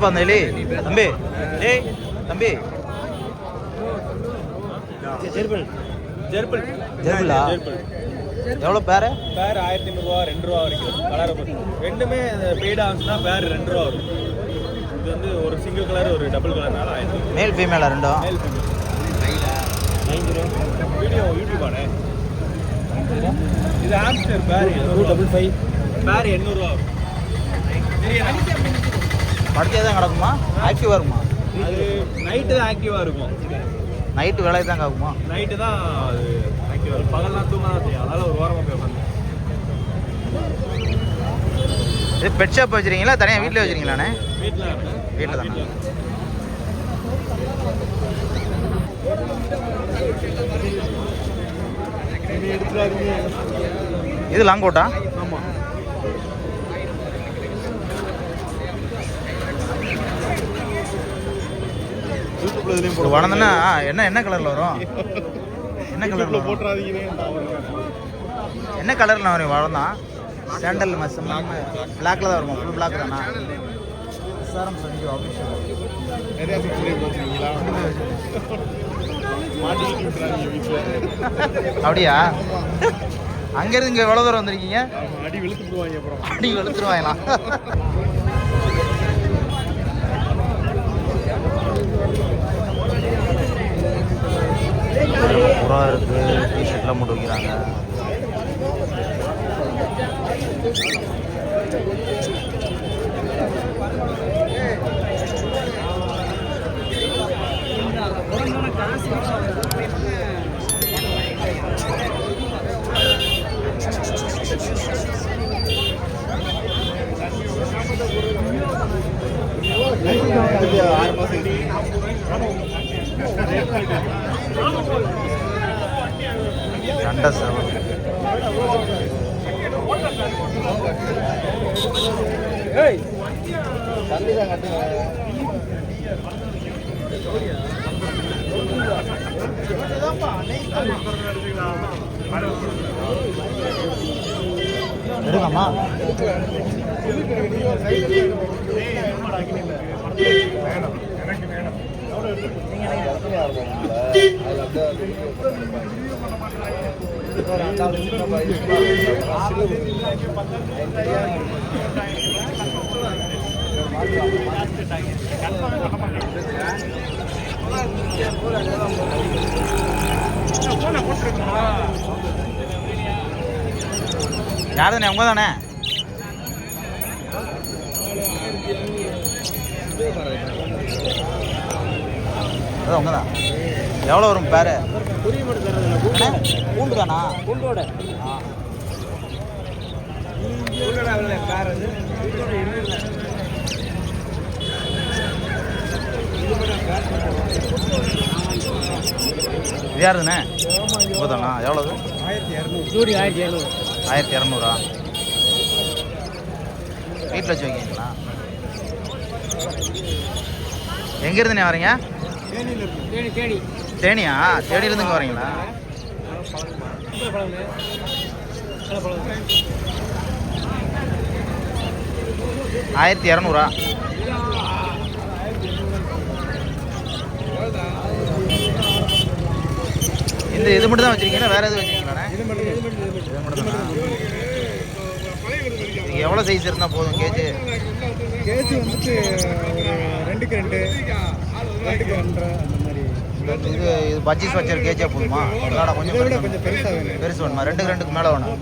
எவ்வளோப்பா அந்த எலி தம்பி. டேய் தம்பி. ஜெர்பல் ஜெர்பல் ஜெர்பிலா எவ்வளோ பேரு? பேர் ஆயிரத்தி ஐநூறுரூவா ரெண்டு ரூபா வரைக்கும். கலரை பொறுத்து ரெண்டுமே பெய்ட் ஆகுச்சுன்னா பேர் ரெண்டு ரூபா வரும். இது வந்து ஒரு சிங்கிள் கலர் ஒரு டபுள் கலர்னால ஆயிரத்தி மேல் ஃபீமேலா ரெண்டும் மேல் வீடியோ யூடியூப் ஆனே. இது ஆம்ஸ்டர் பேர் டூ டபுள் ஃபைவ் பேர் எண்ணூறுரூவா வரும். படுத்தே தான் கிடக்குமா? ஆக்டிவாக இருக்குமா? அது நைட்டு தான் ஆக்டிவாக இருக்கும். நைட்டு வேலைக்கு தான் காக்குமா? நைட்டு தான் அது ஆக்டிவாக இருக்கும். பகல்லாம் தூங்க தான் செய்யும். அதனால ஒரு வாரமாக போய் உட்காந்து இது பெட் ஷாப் வச்சுருக்கீங்களா? தனியாக வீட்டில் வச்சுருக்கீங்களாண்ணே? வீட்டில் வீட்டில் தானே? இது லாங்கோட்டா ஆமாம் இதுலேயும் ஒரு வளர்ந்தனா என்ன என்ன கலரில் வரும்? என்ன கலரில் வரும்? போட்டுறாதீங்கன்னே என்ன கலரில் வரும் வளர்ந்தான் சாண்டல் மஸ் பிளாக்ல தான் இருக்கும் ஃபுல் பிளாக் தானா? எஸ்ஆர்எம் சஞ்சு ஆஃபீஷியல் நிறைய அப்படியா? அங்கேருந்து இங்கே எவ்வளோ தூரம் வந்திருக்கீங்க? அடி வெளுத்துடுவாங்க அப்புறம். அடி வெளுத்துருவாங்களா புறா இருக்கு டிஷர்ட்லாம் போட்டு வைக்கிறாங்க. ஆறு மாதம் சண்டை சேவல் எடுக்கலாமா யார் தானே உங்க தானே அது உங்க தான் எவ்வளோ வரும் பேரு பூண்டு. தானா பூண்டோட. ஆ. பூண்டோட அவ்வளோ பேர் அது. பூண்டோட இருபது இது யார் தானே உங்க தானா எவ்வளவு? ஆயிரத்தி இரநூறு. ஜோடி ஆயிரத்தி இரநூறு. ஆயிரத்தி இரநூறா? வீட்டில் வச்சு வைக்கீங்களா எங்கேருந்துண்ணே வரீங்க? தேனியா? தேனியிலேருந்து வரீங்களா? ஆயிரத்தி இரநூறா. இந்த இது மட்டும் தான் வச்சிருக்கீங்களா? வேற எதுவும் வச்சிருக்கீங்களா இது மட்டும் இது எவ்வளோ சைஸ் இருந்தால் போதும் கேஜி? கேஜி வந்துட்டு ரெண்டுக்கு ரெண்டு. அந்த இது இது பஜ்ஜிஸ் வச்சிருக்க கேஜியா போதுமா? இல்லைடா கொஞ்சம் பெருசா- கொஞ்சம் வேணும். பெருசு வேணுமா? ரெண்டுக்கு ரெண்டுக்கு மேலே வேணும்.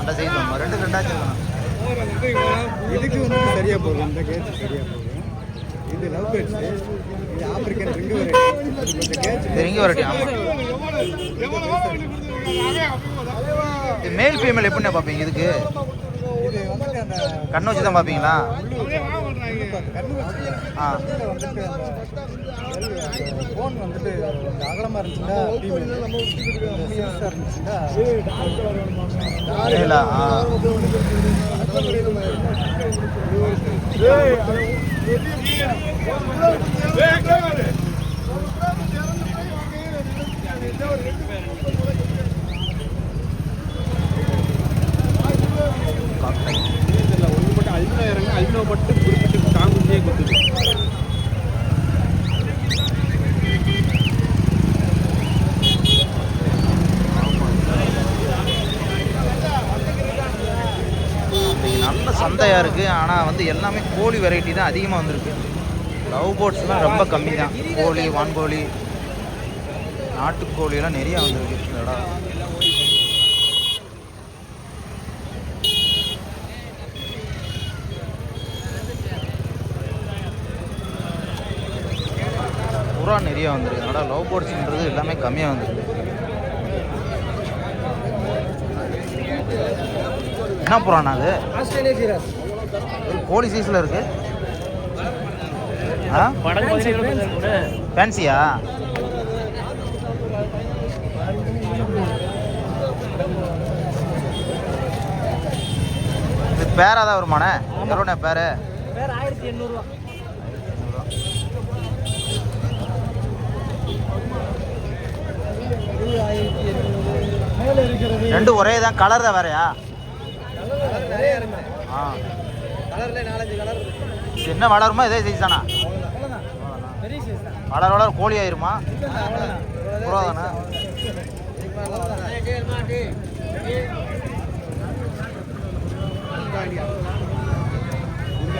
அந்த சைஸ் வேணுமா? ரெண்டுக்கு ரெண்டாச்சும் வேணும் இதுக்கு வந்து சரியாக போகும் இந்த கேஜ் சரியாக போகும் இது லவ் பேர்ட்ஸ் இது ஆப்பிரிக்கன் ரிங்கு இது ரிங்கி வரட்டி ஆமாம் மேல் ஃபீமேல் எப்படிண்ணே பார்ப்பீங்க இதுக்கு? அந்த கண்ணு வச்சு தான் பார்ப்பீங்களா ஆ ஃபோன் வந்துட்டு அகலமாக இருந்துச்சுன்னா இருந்துச்சுன்னா ஆ. சந்தையாக இருக்குது ஆனால் வந்து எல்லாமே கோழி வெரைட்டி தான் அதிகமாக வந்திருக்கு. லவ் பேர்ட்ஸ்லாம் ரொம்ப கம்மி தான் கோழி வான்கோழி நாட்டுக்கோழியெல்லாம் நிறையா வந்திருக்கு. இந்த இடம் புறா நிறையா வந்திருக்கு. அதனால் லவ் போட்ஸ்ன்றது எல்லாமே கம்மியாக வந்திருக்கு. என்ன புறாண்ணா அது ஆஸ்திரேலியா சீராஸ் ஒரு கோழி சைஸில் இருக்கு. ஆ? ஃபேன்சியா இது பேரா தான் வருமானே எவ்வளோண்ணே பேரு? ஆயிரத்தி எண்ணூறுவா இது ஆயிரத்தி எண்ணூறு மேலே இருக்கிறது ரெண்டும் ஒரே தான் கலர் தான் வேறையா? ஆ. என்ன வளருமா இதே சைஸ் தானா? வளர வளர கோழி ஆயிருமா அவ்வளோதான் புறா தானே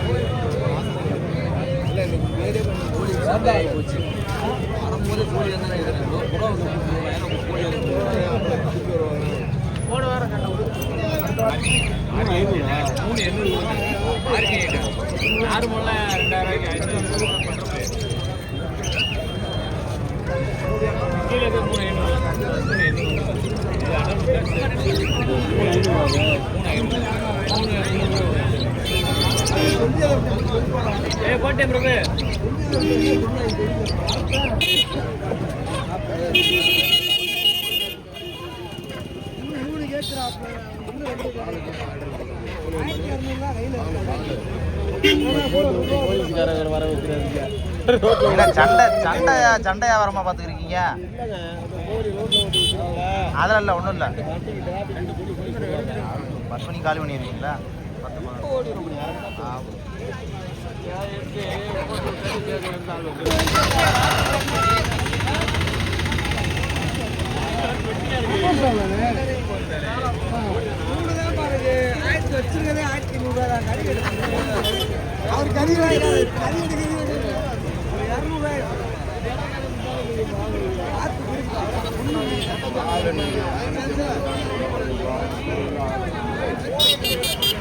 மூணு எண்ணூறு நார்மலாக ரெண்டாயிரம் கீழே இருக்க மூணு எண்ணூறு மூணு எண்ணூறு. இது மூணு ஐநூறு. மூணு ஏ போட்டேன் பிரபு. மூணு வர சண்டை சண்டையா சண்டை வியாபாரமா பார்த்துக்கிறீங்க அதெல்லாம் இல்லை ஒன்றும் இல்லை. பத்து மணி காலி பண்ணிடுவீங்களா பத்து மணி ஆ. ஆயிரத்தி வச்சிருக்கதே ஆயிரத்தி நூறுரூவா தான். கறி அவர் கறி. கறி எடுக்கிறது இரநூறுவாய் ஒட்டில்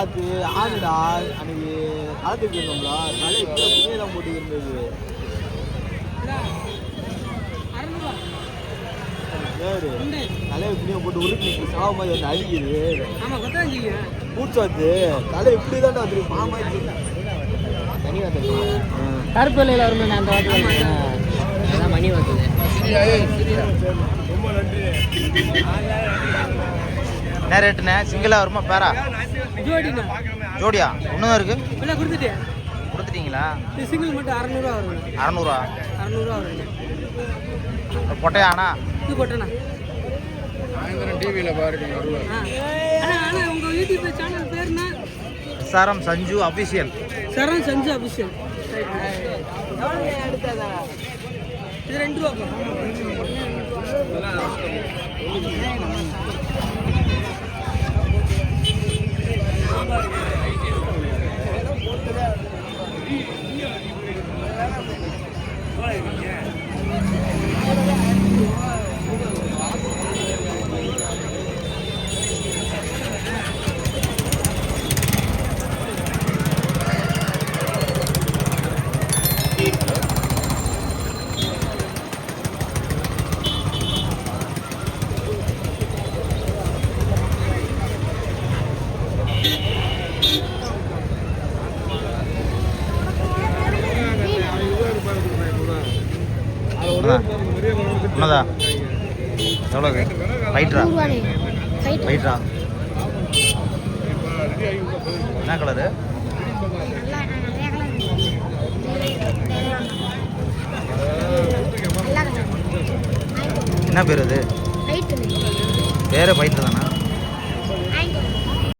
வாத்து ஆடுடா அன்னைக்கு காலத்துக்கு இருந்தோம்ல தலையை கீழே துணியெல்லாம் போட்டு இருந்தது. தலையை துணியை போட்டு உருட்டி சாவ மாதிரி வந்து அடிக்குது. பூச்சி வாத்து தலை இப்படி தான்டா வந்து மாமா தனி வாத்து கருப்பள்ளியில் வருமே அந்த வாட்டி அதான் மணி வந்தது. ரொம்ப நன்றி. என்ன ரேட்டுண்ணே சிங்கிளாக வருமா பேரா ஜோடியா? ஒன்று தான் இருக்கு? இல்லை கொடுத்துட்டேன் கொடுத்துட்டீங்களா? இது சிங்கிள் மட்டும் அறநூறுவா வரும். அறநூறுவா அறநூறுவா வருங்க பொட்டையாண்ணா? இது போட்டேண்ணா. டிவியில் பாருங்க ஆ. அண்ணா அண்ணா உங்கள் யூடியூப் சேனல் பேருண்ணா எஸ்ஆர்எம் சஞ்சு அஃபிஷியல் சரண் சஞ்சு அபிஷேக் இது ரெண்டு ரூபா எவ்வளோ ஃபைட்ரா ஃபைட்ரா என்ன கலரு? என்ன பேர் அது? வேறு ஃபைட்ரு தானா?